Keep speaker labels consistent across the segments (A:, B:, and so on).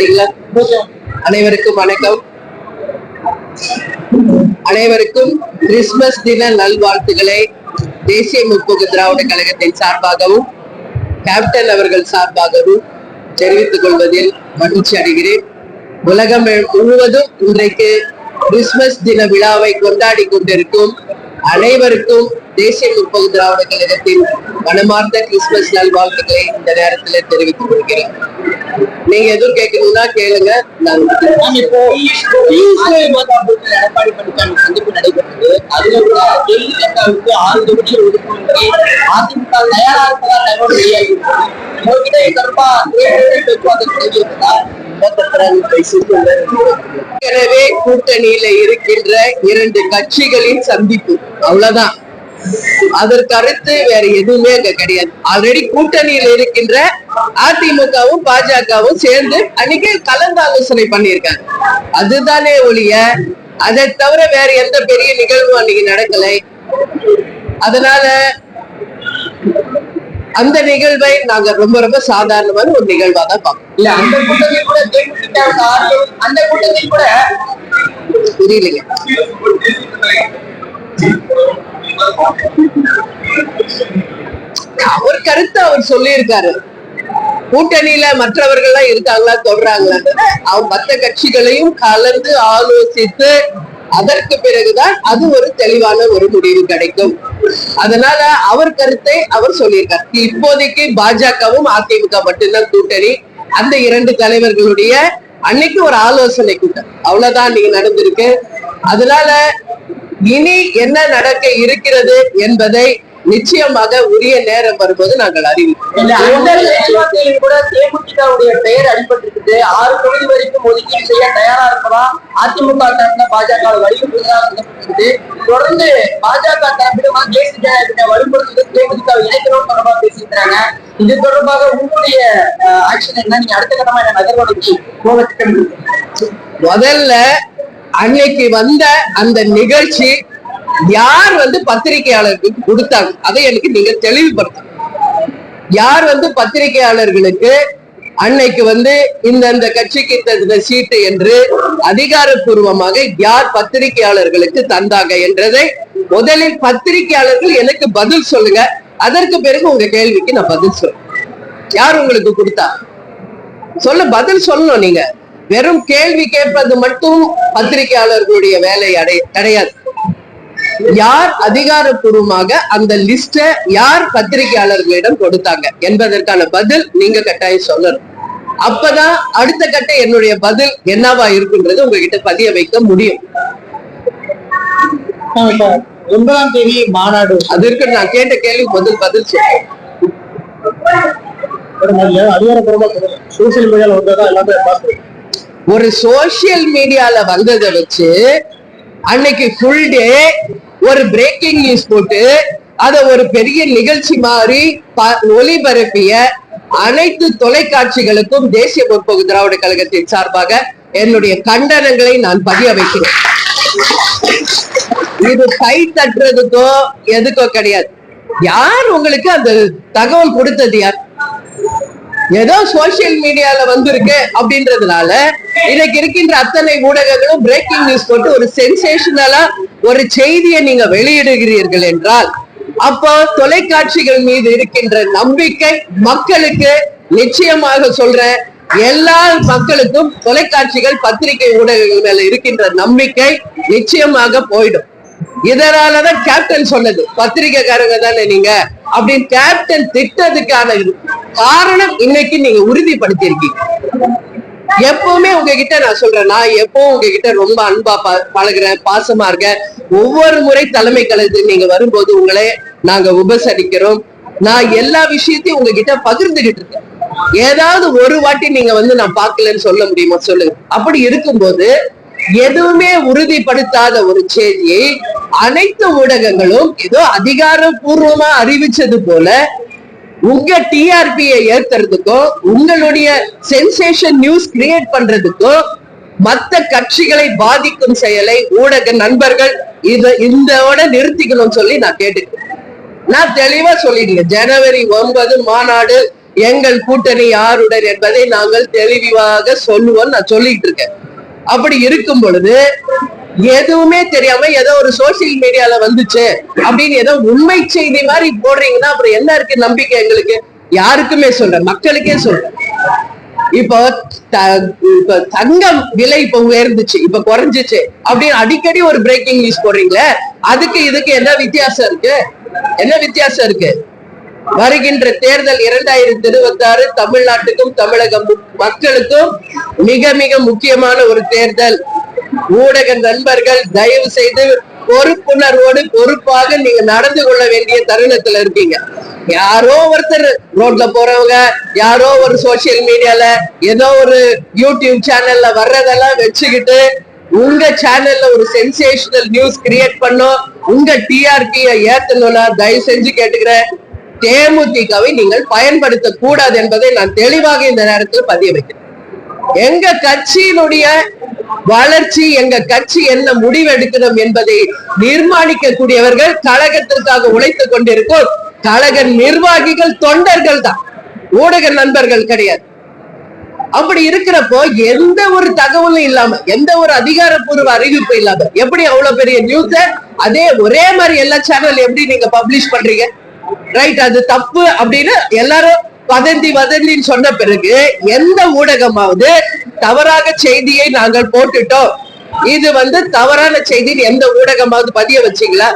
A: சரிங்களா அனைவருக்கும் வணக்கம். அனைவருக்கும் கிறிஸ்துமஸ் தின நல்வாழ்த்துக்களை தேசிய முற்போக்கு திராவிட கழகத்தின் சார்பாகவும் கேப்டன் அவர்கள் சார்பாகவும் தெரிவித்துக் கொள்வதில் மகிழ்ச்சி அடைகிறேன். உலகம் முழுவதும் இன்றைக்கு கிறிஸ்துமஸ் தின விழாவை கொண்டாடி கொண்டிருக்கும் அனைவருக்கும் தேசிய முற்போக்கு திராவிட கழகத்தின் மனமார்ந்த கிறிஸ்துமஸ் நல்வாழ்த்துக்களை இந்த நேரத்தில் தெரிவித்துக் கொள்கிறேன். நீங்க எதுவும் கேட்கணும்னா கேளுங்க.
B: இப்போ எடப்பாடி பழனிசாமி சந்திப்பு நடைபெற்றது. அதுல கூட ஜெயலலிதாவுக்கு ஆறு தொகுதி ஒதுக்கும்படி அதிமுக தயாரா இருப்பதா தகவல் வெளியாகிருக்கு உங்ககிட்ட தொடர்பா பேச்சுவார்த்தை தொடங்கியிருந்ததா
A: எனவே கூட்டணியில இருக்கின்ற இரண்டு கட்சிகளின் சந்திப்பு. அவ்வளவுதான். அதற்கு அடுத்து வேற எதுவுமே அங்க கிடையாது. ஆல்ரெடி கூட்டணியில இருக்கின்ற அதிமுகவும் பாஜகவும் சேர்ந்து அன்னைக்கு கலந்தாலோசனை பண்ணியிருக்காங்க. அதுதானே ஒழிய அதை தவிர வேற எந்த பெரிய நிகழ்வும் அன்னைக்கு நடக்கலை. அதனால அந்த நிகழ்வை நாங்க ரொம்ப ரொம்ப சாதாரணமான ஒரு நிகழ்வா தான் பார்க்கணும்
B: இல்ல அந்த கூட்டத்தில் கூட அந்த கூட்டத்தில் கூட
A: புரியலைங்க. அவர் கருத்தை அவர் சொல்லியிருக்காரு. கூட்டணியில மற்றவர்கள்லாம் இருக்காங்களா சொல்றாங்களான்றத அவர் மற்ற கட்சிகளையும் கலந்து ஆலோசித்து அதற்கு பிறகுதான் அது ஒரு தெளிவான ஒரு முடிவு கிடைக்கும். அதனால அவர் கருத்தை அவர் சொல்லியிருக்கார். இப்போதைக்கு பாஜகவும் அதிமுக மட்டும்தான் கூட்டணி. அந்த இரண்டு தலைவர்களுடைய அன்னைக்கு ஒரு ஆலோசனை கூட்டம். அவ்வளவுதான் நீங்க நடந்திருக்கு. அதனால இனி என்ன நடக்க இருக்கிறது என்பதை நிச்சயமாக உரிய நேரம் வரும்போது நாங்கள் அறிவிப்போம்.
B: கூட தேமுதிகவுடைய பெயர் அடிபட்டிருக்குது. ஆறு தொகுதி வரைக்கும் ஒதுக்கீடு செய்ய தயாரா இருப்பதா அதிமுக தரப்புல பாஜக சொல்லப்பட்டிருக்குது. தொடர்ந்து பாஜக தரப்பிலுமா தேசிய வலுப்படுத்துவது தேமுதிக இணைக்கிறோம் தொடர்பாக பேசியிருக்கிறாங்க. இது தொடர்பாக உங்களுடைய ஆக்ஷன் என்ன நீங்க அடுத்த கட்டமா என்ன நகர்வு நோக்கி போக திட்டமிட்டு
A: முதல்ல அன்னைக்கு வந்த அந்த நிகழ்ச்சி யார் வந்து பத்திரிகையாளர்களுக்கு கொடுத்தாங்க? அதை எனக்கு நீங்க தெளிவுபடுத்த யார் வந்து பத்திரிகையாளர்களுக்கு அன்னைக்கு வந்து இந்த இந்த கட்சிக்கு இந்த சீட்டு என்று அதிகாரப்பூர்வமாக யார் பத்திரிகையாளர்களுக்கு தந்தாங்க என்றதை முதலில் பத்திரிகையாளர்கள் எனக்கு பதில் சொல்லுங்க. அதற்கு பிறகு உங்க கேள்விக்கு நான் பதில் சொல்றேன். யார் உங்களுக்கு கொடுத்தா? சொல்ல பதில் சொல்லணும் நீங்க. வெறும் கேள்வி கேட்பது மட்டும் பத்திரிகையாளர்களுடைய வேலை அடை கிடையாது. யார் அதிகாரப்பூர்வமாக அந்த லிஸ்ட யார் பத்திரிகையாளர்களிடம் கொடுத்தாங்க என்பதற்கான பதில் நீங்க கட்டாயம் சொல்லணும். அப்பதான் அடுத்த கட்ட என்னுடைய பதில் என்னவா இருக்குன்றது உங்ககிட்ட பதிய வைக்க முடியும்.
B: ஒன்பதாம் தேதி மாநாடு.
A: அதற்கு நான் கேட்ட கேள்வி பதில் பதில் சொல்றேன்.
B: அதிகாரப்பூர்வமா சோசியல் மீடியால வந்ததா எல்லாமே பார்த்து
A: ஒரு சோசியல் மீடியால வந்ததை வச்சு அன்னைக்கு ஃபுல் டே ஒரு பிரேக்கிங் நியூஸ் போட்டு அத ஒரு பெரிய நிகழ்ச்சி மாதிரி ப- ஒளிபரப்பிய அனைத்து தொலைக்காட்சிகளுக்கும் தேசிய முற்போக்கு திராவிட கழகத்தின் சார்பாக என்னுடைய கண்டனங்களை நான் பதிய வைக்கிறேன் இது கை தட்டுறதுக்கோ எதுக்கோ கிடையாது. யார் உங்களுக்கு அந்த தகவல் கொடுத்தது யார்? ஏதோ சோசியல் மீடியால வந்திருக்கு அப்படின்றதுனால இன்னைக்கு இருக்கின்ற அத்தனை ஊடகங்களும் பிரேக்கிங் நியூஸ் போட்டு ஒரு சென்சேஷனலா ஒரு செய்தியை நீங்க வெளியிடுகிறீர்கள் என்றால் அப்போ தொலைக்காட்சிகள் மீது இருக்கின்ற நம்பிக்கை மக்களுக்கு நிச்சயமாக சொல்றேன். எல்லா மக்களுக்கும் தொலைக்காட்சிகள் பத்திரிகை ஊடகங்கள் மேல இருக்கின்ற நம்பிக்கை நிச்சயமாக போயிடும். இதனாலதான் கேப்டன் சொன்னது. பத்திரிகைக்காரங்க தானே நீங்க? அப்படின்னு கேப்டன் திட்டதுக்கான காரணம் இன்னைக்கு நீங்க உறுதிப்படுத்தியிருக்கீங்க. எப்பவுமே உங்ககிட்ட நான் சொல்றேன். நான் எப்பவும் உங்ககிட்ட ரொம்ப அன்பா ப- பழகுறேன். பாசமா இருக்கேன். ஒவ்வொரு முறை தலைமை கழகத்துக்கு நீங்க வரும்போது உங்களை நாங்க உபசரிக்கிறோம். நான் எல்லா விஷயத்தையும் உங்ககிட்ட பகிர்ந்துகிட்டு இருக்கேன். ஏதாவது ஒரு வாட்டி நீங்க வந்து நான் பாக்கலன்னு சொல்ல முடியுமா? சொல்லுங்க. அப்படி இருக்கும்போது எதுவுமே உறுதிப்படுத்தாத ஒரு செய்தியை அனைத்து ஊடகங்களும் ஏதோ அதிகாரப்பூர்வமா அறிவிச்சது போல உங்க டிஆர்பியை ஏத்துறதுக்கோ உங்களுடைய சென்சேஷன் நியூஸ் கிரியேட் பண்றதுக்கோ மத்த கட்சிகளை பாதிக்கும் செயலை ஊடக நண்பர்கள் இத இந்தோட நிறுத்திக்கணும் சொல்லி நான் கேட்டுக்கிறேன். நான் தெளிவா சொல்லிடுங்க ஜனவரி ஒன்பது மாநாடு எங்கள் கூட்டணி யாருடன் என்பதை நாங்கள் தெளிவாக சொல்லுவோம் நான் சொல்லிட்டு இருக்கேன். அப்படி இருக்கும் பொழுது எதுவுமே தெரியாம ஏதோ ஒரு சோசியல் மீடியால வந்துச்சு அப்படின்னு ஏதோ உண்மை செய்தி மாதிரி போடுறீங்கன்னா அப்புறம் என்ன இருக்கு நம்பிக்கை எங்களுக்கு? யாருக்குமே சொல்றேன். மக்களுக்கே சொல்றேன். இப்போ இப்ப தங்கம் விலை இப்ப உயர்ந்துச்சு. இப்ப குறைஞ்சிச்சு. அப்படின்னு அடிக்கடி ஒரு பிரேக்கிங் நியூஸ் போடுறீங்களே அதுக்கு இதுக்கு என்ன வித்தியாசம் இருக்கு? என்ன வித்தியாசம் இருக்கு? வருகின்ற தேர்தல் இரண்டாயிரத்தி இருபத்தி ஆறு தமிழ்நாட்டுக்கும் தமிழக மக்களுக்கும் மிக மிக முக்கியமான ஒரு தேர்தல். ஊடக நண்பர்கள் தயவு செய்து பொறுப்புணர்வோடு பொறுப்பாக நீங்க நடந்து கொள்ள வேண்டிய தருணத்துல இருக்கீங்க. யாரோ ஒருத்தர் ரோட்ல போறவங்க யாரோ ஒரு சோசியல் மீடியால ஏதோ ஒரு யூடியூப் சேனல்ல வர்றதெல்லாம் வச்சுக்கிட்டு உங்க சேனல்ல ஒரு சென்சேஷனல் நியூஸ் கிரியேட் பண்ணும். உங்க டிஆர்பிய ஏத்தணும்னா தயவு செஞ்சு கேட்டுக்கிறேன். தேமுதிகவை நீங்கள் பயன்படுத்த கூடாது என்பதை நான் தெளிவாக இந்த நேரத்தில் பதிய வைக்கிறேன். எங்க கட்சியினுடைய வளர்ச்சி எங்க கட்சி என்ன முடிவெடுக்கணும் என்பதை நிர்மாணிக்கக்கூடியவர்கள் கழகத்திற்காக உழைத்துக் கொண்டிருக்கும் கழக நிர்வாகிகள் தொண்டர்கள் தான். ஊடக நண்பர்கள் கிடையாது. அப்படி இருக்கிறப்போ எந்த ஒரு தகவலும் இல்லாம எந்த ஒரு அதிகாரப்பூர்வ அறிவிப்பு இல்லாம எப்படி அவ்வளவு பெரிய நியூஸ அதே ஒரே மாதிரி எல்லா சேனல் எப்படி நீங்க பப்ளிஷ் பண்றீங்க? ரைட் அது தப்பு அப்படின்னு எல்லாரும் வதந்தி வதந்தின்னு சொன்ன பிறகு எந்த ஊடகமாவது தவறாக செய்தியை நாங்கள் போட்டுட்டோம். இது வந்து தவறான செய்தின்னு எந்த ஊடகமாவது பதிய வச்சீங்களா?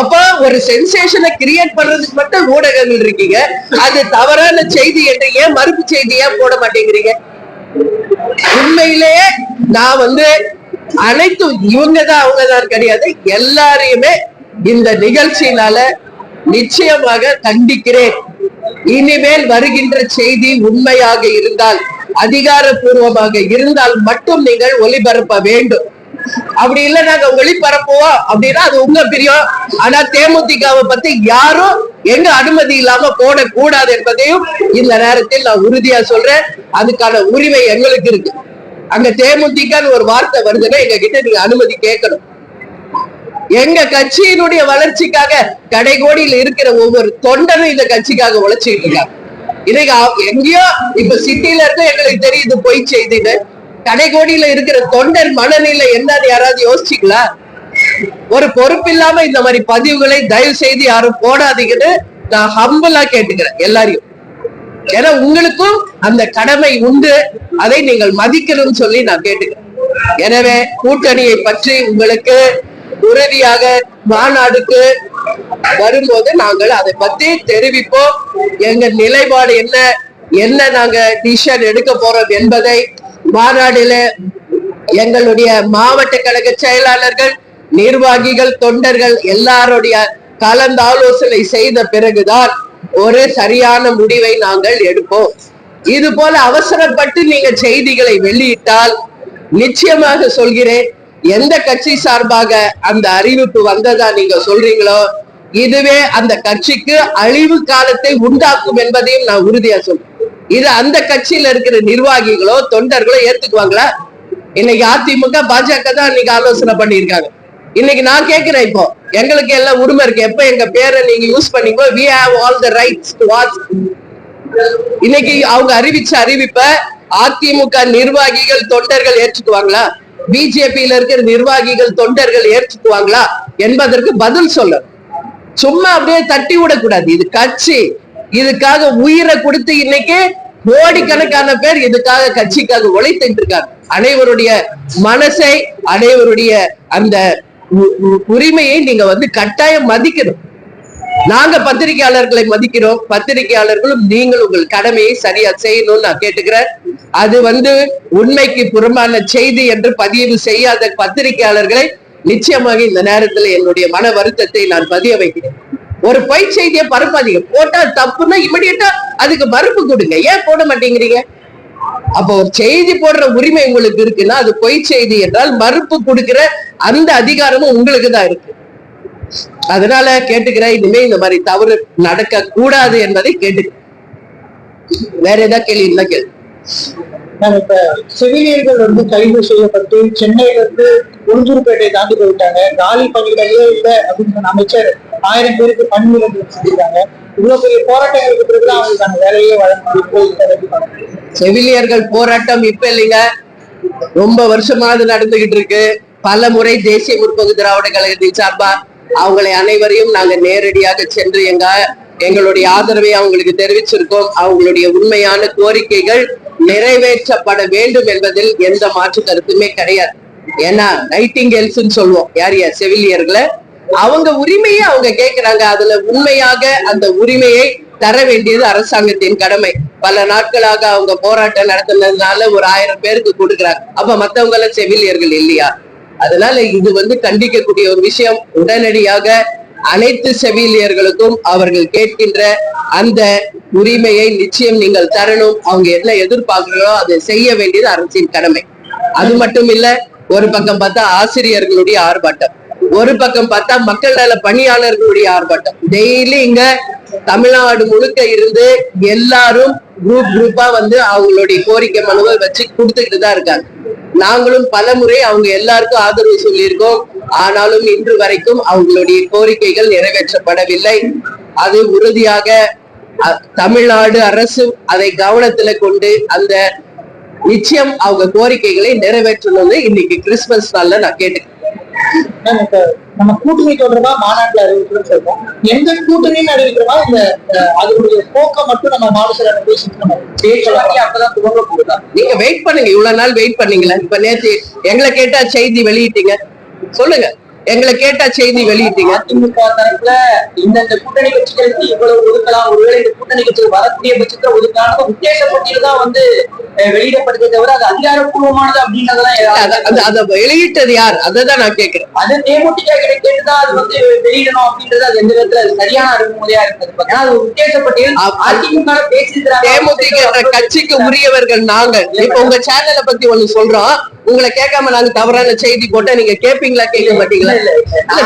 A: அப்ப ஒரு சென்சேஷனை கிரியேட் பண்றதுக்கு மட்டும் ஊடகங்கள் இருக்கீங்க. அது தவறான செய்தி என்று ஏன் மறுப்பு செய்தி ஏன் போட மாட்டேங்கிறீங்க? உண்மையிலேயே நான் வந்து அனைத்து இவங்கதான் அவங்கதான் கிடையாது. எல்லாரையுமே இந்த நிகழ்ச்சியினால நிச்சயமாக கண்டிக்கிறேன். இனிமேல் வருகின்ற செய்தி உண்மையாக இருந்தால் அதிகாரப்பூர்வமாக இருந்தால் மட்டும் நீங்கள் ஒளிபரப்ப வேண்டும். அப்படி இல்ல நாங்க ஒளிபரப்புவோம் அப்படின்னா அது உங்க பிரியம். ஆனா தேமுதிகவை பத்தி யாரும் எங்க அனுமதி இல்லாம போடக்கூடாது என்பதையும் இந்த நேரத்தில் நான் உறுதியா சொல்றேன். அதுக்கான உரிமை எங்களுக்கு இருக்கு. அங்க தேமுதிகன்னு ஒரு வார்த்தை வருதுன்னா எங்க கிட்ட நீங்க அனுமதி கேட்கணும். எங்க கட்சியினுடைய வளர்ச்சிக்காக கடைகோடியில் இருக்கிற ஒவ்வொரு தொண்டனும் இந்த கட்சிக்காக உழைச்சிட்டு இருக்காங்க. இன்னைக்கு எங்கேயோ இப்ப சிட்டில இருக்க எங்களுக்கு தெரியுது பொய் செய்தின்னு. கடைகோடியில இருக்கிற தொண்டர் மனநிலை என்னன்னு யாராவது யோசிச்சீங்களா? ஒரு பொறுப்பில்லாம இந்த மாதிரி பதிவுகளை தயவு செய்து யாரும் போடாதீங்கன்னு நான் ஹம்பலா கேட்டுக்கிறேன் எல்லாரையும். ஏன்னா உங்களுக்கும் அந்த கடமை உண்டு. அதை நீங்கள் மதிக்கணும்னு சொல்லி நான் கேட்டுக்கிறேன். எனவே கூட்டணியை பற்றி உங்களுக்கு உறுதியாக மாநாடுக்கு வரும்போது நாங்கள் அதை பத்தி தெரிவிப்போம். எங்க நிலைப்பாடு என்ன? என்ன நாங்க டிசிஷன் எடுக்க போறோம் என்பதை மாநாடுல எங்களுடைய மாவட்ட கழக செயலாளர்கள் நிர்வாகிகள் தொண்டர்கள் எல்லாருடைய கலந்தாலோசனை செய்த பிறகுதான் ஒரு சரியான முடிவை நாங்கள் எடுப்போம். இது போல அவசரப்பட்டு நீங்க செய்திகளை வெளியிட்டால் நிச்சயமாக சொல்கிறேன் எந்த கட்சி சார்பாக அந்த அறிவிப்பு வந்ததா நீங்க சொல்றீங்களோ இதுவே அந்த கட்சிக்கு அழிவு காலத்தை உண்டாக்கும் என்பதையும் நான் உறுதியா சொல்றேன். இது அந்த கட்சியில இருக்கிற நிர்வாகிகளோ தொண்டர்களோ ஏத்துக்குவாங்களா? இன்னைக்கு அதிமுக பாஜக தான் இன்னைக்கு ஆலோசனை பண்ணியிருக்காங்க. இன்னைக்கு நான் கேட்கிறேன் இப்போ எங்களுக்கு எல்லாம் உரிமை இருக்கு. எப்ப எங்க பேரை நீங்க யூஸ் பண்ணீங்களோ we have all the rights to watch இன்னைக்கு அவங்க அறிவிச்ச அறிவிப்ப அதிமுக நிர்வாகிகள் தொண்டர்கள் ஏற்றுக்குவாங்களா? பிஜேபியில இருக்கிற நிர்வாகிகள் தொண்டர்கள் ஏற்றுக்குவாங்களா என்பதற்கு பதில் சொல்ல சும்மா அப்படியே தட்டி விடக்கூடாது. இது கட்சி. இதுக்காக உயிரை கொடுத்து இன்னைக்கு கோடிக்கணக்கான பேர் இதுக்காக கட்சிக்காக உழைத்துட்டு இருக்காங்க. அனைவருடைய மனசை அனைவருடைய அந்த உரிமையை நீங்க வந்து கட்டாயம் மதிக்கணும். நாங்க பத்திரிகையாளர்களை மதிக்கிறோம். பத்திரிகையாளர்களும் நீங்கள் உங்கள் கடமையை சரியா செய்யணும்னு நான் கேட்டுக்கிறேன். அது வந்து உண்மைக்கு புறம்பான செய்தி என்று பதிவு செய்யாத பத்திரிகையாளர்களை நிச்சயமாக இந்த நேரத்துல என்னுடைய மன வருத்தத்தை நான் பதிய வைக்கிறேன். ஒரு பொய் செய்தியை பரப்பாதீங்க போட்டா தப்புன்னா இமிடியட்டா அதுக்கு மறுப்பு கொடுங்க. ஏன் போட மாட்டேங்கிறீங்க? அப்போ ஒரு செய்தி போடுற உரிமை உங்களுக்கு இருக்குன்னா அது பொய் செய்தி என்றால் மறுப்பு கொடுக்கிற அந்த அதிகாரமும் உங்களுக்கு தான் இருக்கு. அதனால கேட்டுக்கிறேன் இனிமே இந்த மாதிரி தவறு நடக்க கூடாது என்பதை கேட்டுக்கிறேன். வேற ஏதாவது கேள்வி இருந்தா கேள்வி
C: இப்ப செவிலியர்கள் வந்து கைது செய்யப்பட்டு சென்னையில இருந்து உளுந்தூர்பேட்டை தாண்டி போயிட்டாங்க. காலி பணியிடங்களே இல்லை அப்படின்னு அமைச்சர் ஆயிரம் பேருக்கு பணிமுறை செஞ்சிருக்காங்க. இவ்வளவு பெரிய போராட்டங்களுக்கு பிறகு அவங்களுக்கான வேலையே வழங்க
A: செவிலியர்கள் போராட்டம் இப்ப இல்லைங்க. ரொம்ப வருஷமா அது நடந்துகிட்டு இருக்கு. பல முறை தேசிய முற்போக்கு திராவிட கழகத்தின் சார்பா அவங்களை அனைவரையும் நாங்க நேரடியாக சென்று எங்க எங்களுடைய ஆதரவை அவங்களுக்கு தெரிவிச்சிருக்கோம். அவங்களுடைய உண்மையான கோரிக்கைகள் நிறைவேற்றப்பட வேண்டும் என்பதில் எந்த மாற்று கருத்துமே கிடையாது. ஏன்னா நைட்டிங்கேல்ஸ் சொல்லுவோம். யார் யார்? செவிலியர்களை. அவங்க உரிமையை அவங்க கேட்கிறாங்க அதுல உண்மையாக அந்த உரிமையை தர வேண்டியது அரசாங்கத்தின் கடமை. பல நாட்களாக அவங்க போராட்டம் நடத்தினதுனால ஒரு ஆயிரம் பேருக்கு கொடுக்குறாங்க. அப்ப மத்தவங்க எல்லாம் செவிலியர்கள் இல்லையா? அதனால இது வந்து கண்டிக்கக்கூடிய ஒரு விஷயம். உடனடியாக அனைத்து செவிலியர்களுக்கும் அவர்கள் கேட்கின்ற அந்த உரிமையை நிச்சயம் நீங்கள் தரணும். அவங்க என்ன எதிர்பார்க்கிறோ அதை செய்ய வேண்டியது அரசின் கடமை. அது மட்டும் இல்ல ஒரு பக்கம் பார்த்தா ஆசிரியர்களுடைய ஆர்ப்பாட்டம். ஒரு பக்கம் பார்த்தா மக்கள் நல பணியாளர்களுடைய ஆர்ப்பாட்டம். டெய்லி இங்க தமிழ்நாடு முழுக்க இருந்து எல்லாரும் குரூப் குரூப்பா வந்து அவங்களுடைய கோரிக்கை மனுவை வச்சு கொடுத்துக்கிட்டு தான் இருக்காங்க. நாங்களும் பல முறை அவங்க எல்லாருக்கும் ஆதரவு சொல்லியிருக்கோம். ஆனாலும் இன்று வரைக்கும் அவங்களுடைய கோரிக்கைகள் நிறைவேற்றப்படவில்லை. அது உறுதியாக தமிழ்நாடு அரசு அதை கவனத்துல கொண்டு அந்த நிச்சயம் அவங்க கோரிக்கைகளை நிறைவேற்றணும்னு இன்னைக்கு கிறிஸ்துமஸ் நாள்ல நான் கேட்டுக்கிறேன்.
C: மேம், இப்ப நம்ம கூட்டணி தொடர்பா மாநாட்டுல அறிவிக்கிறோம் சொல்றோம். எந்த கூட்டணின்னு அறிவிக்கிறோமா இந்த அதனுடைய போக்க மட்டும் நம்ம மாவட்ட பேசிட்டு நம்ம
B: அப்பதான் துவங்க போகுதா
A: நீங்க வெயிட் பண்ணுங்க. இவ்வளவு நாள் வெயிட் பண்ணீங்களா. இப்ப நேற்று எங்களை கேட்டா செய்தி வெளியிட்டீங்க. சொல்லுங்க. எங்களை கேட்டா செய்தி வெளியிட்டீங்க.
B: அதிமுக தரப்புல இந்தந்த கூட்டணி கட்சிகளுக்கு இவ்வளவு ஒதுக்கலாம்? ஒருவேளை இந்த கூட்டணி கட்சிகள் வரக்கூடிய பட்சத்துல ஒதுக்கலாம் உத்தேச பட்டியல் தான் வந்து வெளியிடப்படுதே தவிர அது அதிகாரப்பூர்வமானது அப்படின்றதெல்லாம்
A: அத- அத அத வெளியிட்டது யார்? அததான் நான் கேக்குறேன்
B: அது தேமுதிக கிட்ட கேட்டுதான் அது வந்து வெளியிடணும் அப்படின்றது அது எந்த விதத்துல அது சரியான அணுகுமுறையா இருக்கிறது ஏன்னா அது உத்தேச பட்டியல் அதிமுக பேசியிருக்கிறாங்க.
A: தேமுதிக கட்சிக்கு உரியவர்கள் நாங்க இப்ப உங்க சேனலை பத்தி ஒண்ணு சொல்றோம். உங்களை கேட்காம நாங்க தவறான செய்தி போட்டா நீங்க கேப்பீங்களா? கேட்க மாட்டீங்களா?
B: இல்ல,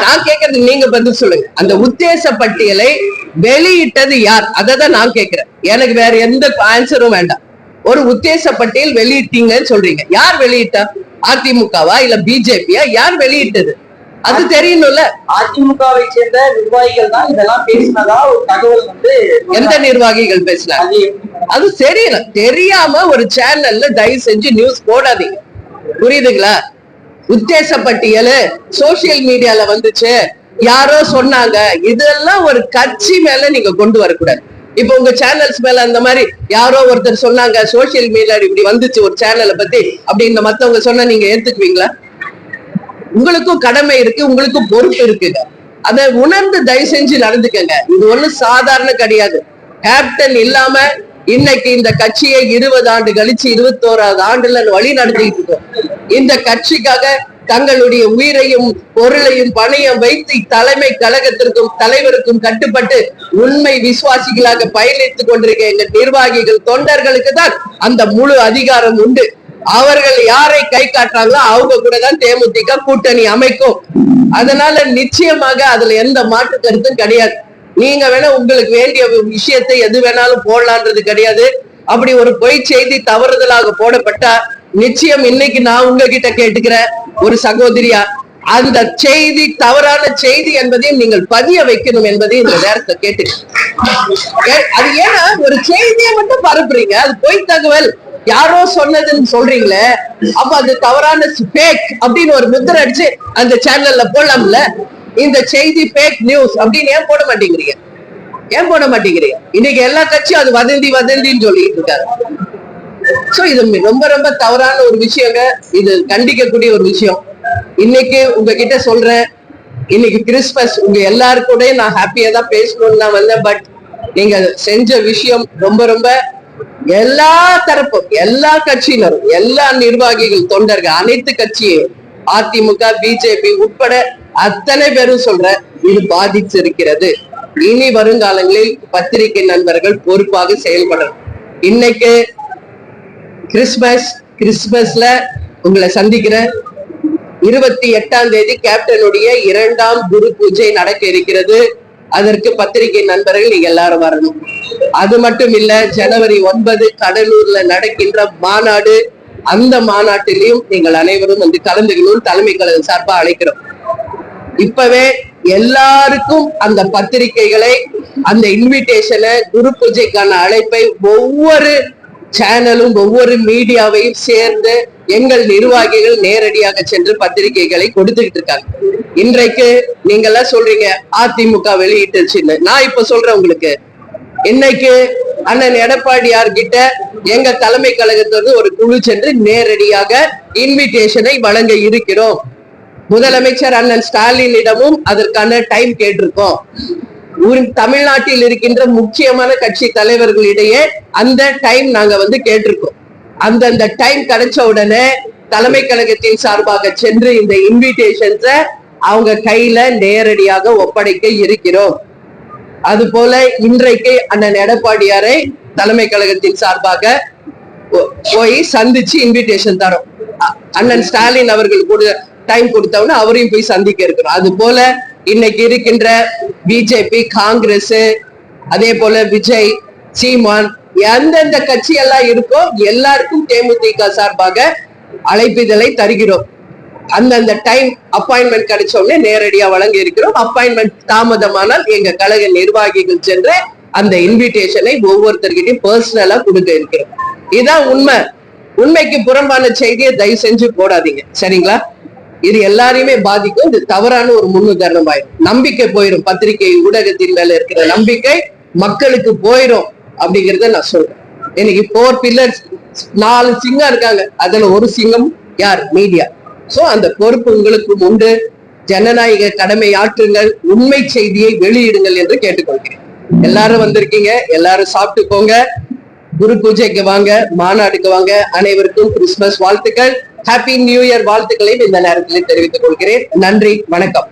A: நான் கேக்குறது நீங்க பதில் சொல்லுங்க. அந்த உத்தேச பட்டியலை வெளியிட்டது யார்? அததான் நான் கேக்குறேன். எனக்கு வேற எந்த ஆன்சரும் வேண்டாம். ஒரு உத்தேச பட்டியல் வெளியிட்டீங்கன்னு சொல்றீங்க. யார் வெளியிட்டா? அதிமுகவா இல்ல பிஜேபியா? யார் வெளியிட்டது? அது தெரியணும்ல.
B: அதிமுகவை சேர்ந்த நிர்வாகிகள் தான் இதெல்லாம் பேசினதா ஒரு தகவல் வந்து
A: எந்த நிர்வாகிகள் பேசினாங்க?
B: அது
A: தெரியல. தெரியாம ஒரு சேனல்ல தயவு செஞ்சு நியூஸ் போடாதீங்க. புரியுதுங்களா? உத்தேச பட்டியல் சோசியல் மீடியால வந்துச்சு. யாரோ சொன்னாங்க. இதெல்லாம் ஒரு கட்சி மேல நீங்க கொண்டு வரக்கூடாது. இப்ப உங்க சேனல்ஸ் மேல அந்த மாதிரி யாரோ ஒருத்தர் சொன்னாங்க சோசியல் மீடியா இப்படி வந்துச்சு ஒரு சேனலை பத்தி அப்படின்னு மத்தவங்க சொன்னா நீங்க ஏத்துக்குவீங்களா? உங்களுக்கும் கடமை இருக்கு உங்களுக்கும் பொறுப்பு இருக்குங்க அதை உணர்ந்து தயவு செஞ்சு நடந்துக்கங்க. இது ஒண்ணும் சாதாரண கிடையாது. கேப்டன் இல்லாம இன்னைக்கு இந்த கட்சியை இருபது ஆண்டு கழிச்சு இருபத்தோராது ஆண்டுல வழி நடத்திட்டு இருக்கோம். இந்த கட்சிக்காக தங்களுடைய உயிரையும் பொருளையும் பணையும் வைத்து தலைமை கழகத்திற்கும் தலைவருக்கும் கட்டுப்பட்டு உண்மை விசுவாசிகளாக பயணித்துக் கொண்டிருக்க எங்க நிர்வாகிகள் தொண்டர்களுக்கு தான் அந்த முழு அதிகாரம் உண்டு. அவர்கள் யாரை கை காட்டுறாங்களோ அவங்க கூட தான் தேமுதிக கூட்டணி அமைக்கும். அதனால நிச்சயமாக அதுல எந்த மாற்று கருத்தும் கிடையாது. நீங்க வேணா உங்களுக்கு வேண்டிய விஷயத்தை எது வேணாலும் போடலான்றது கிடையாது. அப்படி ஒரு பொய் செய்தி தவறுதலாக போடப்பட்டா நிச்சயம் இன்னைக்கு நான் உங்ககிட்ட கேட்டுக்கிறேன் ஒரு சகோதரியா அந்த செய்தி தவறான செய்தி என்பதையும் நீங்கள் பதிய வைக்கணும் என்பதையும் இந்த நேரத்தை கேட்டு அது ஏன்னா ஒரு செய்தியை மட்டும் பரப்புறீங்க. அது பொய் தகவல். யாரோ சொன்னதுன்னு சொல்றீங்களே அப்ப அது தவறான பேக் அப்படின்னு ஒரு முத்திர அடிச்சு அந்த சேனல்ல போடலாம்ல. இந்த செய்தி பேக் நியூஸ் அப்படின்னு ஏன் போட மாட்டேங்கிறீங்க? ஏன் போட மாட்டேங்கிறீங்க? இன்னைக்கு எல்லா கட்சியும் அது வதந்தி வதந்தின்னு சொல்லிட்டு இருக்காரு சோ இது ரொம்ப ரொம்ப தவறான ஒரு விஷயங்க. இது கண்டிக்கக்கூடிய ஒரு விஷயம். இன்னைக்கு உங்ககிட்ட சொல்றேன். இன்னைக்கு கிறிஸ்மஸ் உங்க எல்லாரு நான் ஹாப்பியா தான் பேசணும்னு நான் வந்தேன். பட் நீங்க செஞ்ச விஷயம் ரொம்ப ரொம்ப எல்லா தரப்பும் எல்லா கட்சியினரும் எல்லா நிர்வாகிகள் தொண்டர்கள் அனைத்து கட்சியும் அதிமுக பிஜேபி உட்பட அத்தனை பேரும் சொல்ற இது பாதிச்சிருக்கிறது இனி வருங்காலங்களில் பத்திரிகை நண்பர்கள் பொறுப்பாக செயல்படணும். இன்னைக்கு கிறிஸ்மஸ் கிறிஸ்மஸ்ல உங்களை சந்திக்கிறேன் இருபத்தி எட்டாம் தேதி கேப்டனுடைய இரண்டாம் குரு பூஜை நடக்க இருக்கிறது. அதற்கு பத்திரிகை நண்பர்கள் நீங்க எல்லாரும் வரணும். அது மட்டும் இல்ல ஜனவரி ஒன்பது கடலூர்ல நடக்கின்ற மாநாடு அந்த மாநாட்டிலையும் நீங்கள் அனைவரும் வந்து கலந்துக்கணும்னு தலைமை கழகம் சார்பா அழைக்கிறோம். இப்பவே எல்லாருக்கும் அந்த பத்திரிகைகளை அந்த இன்விடேஷனை குரு பூஜைக்கான அழைப்பை ஒவ்வொரு சேனலும் ஒவ்வொரு மீடியாவையும் சேர்ந்து எங்கள் நிர்வாகிகள் நேரடியாக சென்று பத்திரிகைகளை கொடுத்துக்கிட்டு இருக்காங்க. இன்றைக்கு நீங்க எல்லாம் சொல்றீங்க அதிமுக வெளியிட்டுச்சுன்னு நான் இப்ப சொல்றேன் உங்களுக்கு. இன்னைக்கு அண்ணன் எடப்பாடியார் கிட்ட எங்க தலைமை கழகத்திலிருந்து ஒரு குழு சென்று நேரடியாக இன்விடேஷனை வழங்க இருக்கிறோம். முதலமைச்சர் அண்ணன் ஸ்டாலினிடமும் அதற்கான டைம் கேட்டிருக்கோம். தமிழ்நாட்டில் இருக்கின்ற முக்கியமான கட்சி தலைவர்களிடையே அந்த டைம் நாங்க வந்து கேட்டிருக்கோம். அந்தந்த டைம் கிடைச்ச உடனே தலைமை கழகத்தின் சார்பாக சென்று இந்த இன்விடேஷன்ஸ அவங்க கையில நேரடியாக ஒப்படைக்க இருக்கிறோம். அது போல இன்றைக்கு அண்ணன் எடப்பாடியாரை தலைமை கழகத்தின் சார்பாக போ- போய் சந்திச்சு இன்விடேஷன் தரோம். அ- அண்ணன் ஸ்டாலின் அவர்கள் கூட டைம் கொடுத்தவன அவரையும் போய் சந்திக்க இருக்கிறோம். அது போல இன்னைக்கு இருக்கின்ற பிஜேபி காங்கிரஸ் அதே போல விஜய் சீமான் எந்தெந்த கட்சி எல்லாம் இருக்கோ எல்லாருக்கும் தேமுதிக சார்பாக அழைப்பிதழை தருகிறோம். அந்தந்த டைம் அப்பாயின்மெண்ட் கிடைச்ச உடனே நேரடியா வழங்க இருக்கிறோம். அப்பாயின்மெண்ட் தாமதமானால் எங்க கழக நிர்வாகிகள் சென்று அந்த இன்விடேஷனை ஒவ்வொருத்தர்கிட்டயும் பர்சனலா கொடுக்க இருக்கிறோம். இதுதான் உண்மை. உண்மைக்கு புறம்பான செய்தியை தயவு செஞ்சு போடாதீங்க. சரிங்களா? இது எல்லாரையுமே பாதிக்கும். இது தவறான ஒரு முன்னுதாரணம் ஆயிடும் நம்பிக்கை போயிடும் பத்திரிகை ஊடகத்தின் மேல இருக்கிற நம்பிக்கை மக்களுக்கு போயிடும் அப்படிங்கறத நான் சொல்றேன். இன்னைக்கு போர் பில்லர்ஸ் நாலு சிங்கம் இருக்காங்க. அதுல ஒரு சிங்கம் யார்? மீடியா. சோ அந்த பொறுப்பு உங்களுக்கு உண்டு. ஜனநாயக கடமை ஆற்றுங்கள். உண்மை செய்தியை வெளியிடுங்கள் என்று கேட்டுக்கொள்கிறேன். எல்லாரும் வந்திருக்கீங்க. எல்லாரும் சாப்பிட்டு போங்க. குரு பூஜைக்கு வாங்க. மாநாடுக்கு வாங்க. அனைவருக்கும் கிறிஸ்துமஸ் வாழ்த்துக்கள். ஹாப்பி நியூ இயர் வாழ்த்துக்களை இந்த நேரத்தில் தெரிவித்துக் கொள்கிறேன். நன்றி. வணக்கம்.